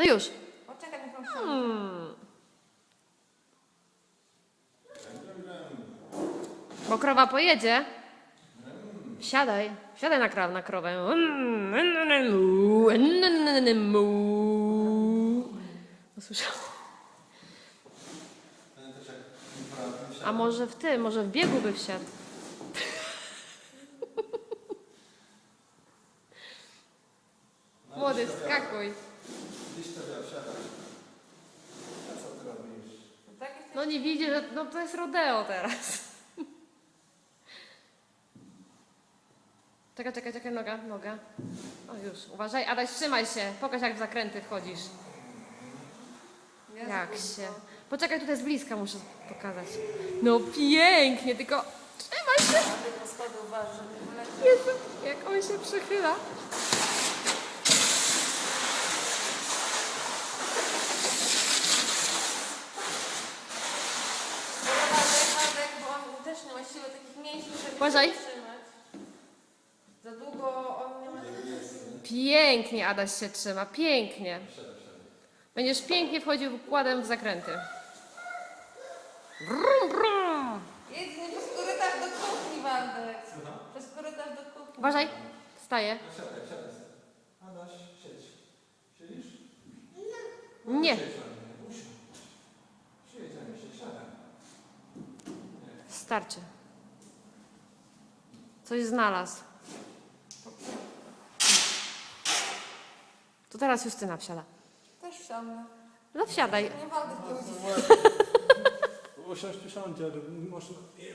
No już. Poczekaj, niech on się... Hmm. Bo krowa pojedzie. Siadaj, siadaj na, kraw, na krowę. No słyszałam. A może w tym, może w biegu by wsiadł. Młody, skakuj. Tak jest... No nie widzi, że no to jest rodeo teraz. Czekaj, czekaj, czekaj, noga, noga. O już, uważaj, Adaś, trzymaj się. Pokaż jak w zakręty wchodzisz. Ja Jak się. Poczekaj, tutaj z bliska muszę pokazać. No pięknie, tylko trzymaj się. Nie. Jezu, jak on się przychyla. Waldek, Waldek, bo on też nie ma siły takich mięśni, żeby Uważaj. się trzymać. Za długo on nie ma siły. Pięknie Adaś się trzyma, pięknie. Będziesz pięknie wchodził układem w zakręty. Brum, brum. Jedź nie przez korytarz do kuchni, Waldek. Przez korytarz do kuchni. Uważaj, wstaje. Siadaj, siadaj. Adaś, siedź. Siedzisz? Nie. Usiądź. Przyjedziemy się, siadaj. Starczy. Coś znalazł. To teraz Justyna wsiada. Też wsiądę. No wsiadaj. Nie. Usiąść, usiądzie, ale można... Nie.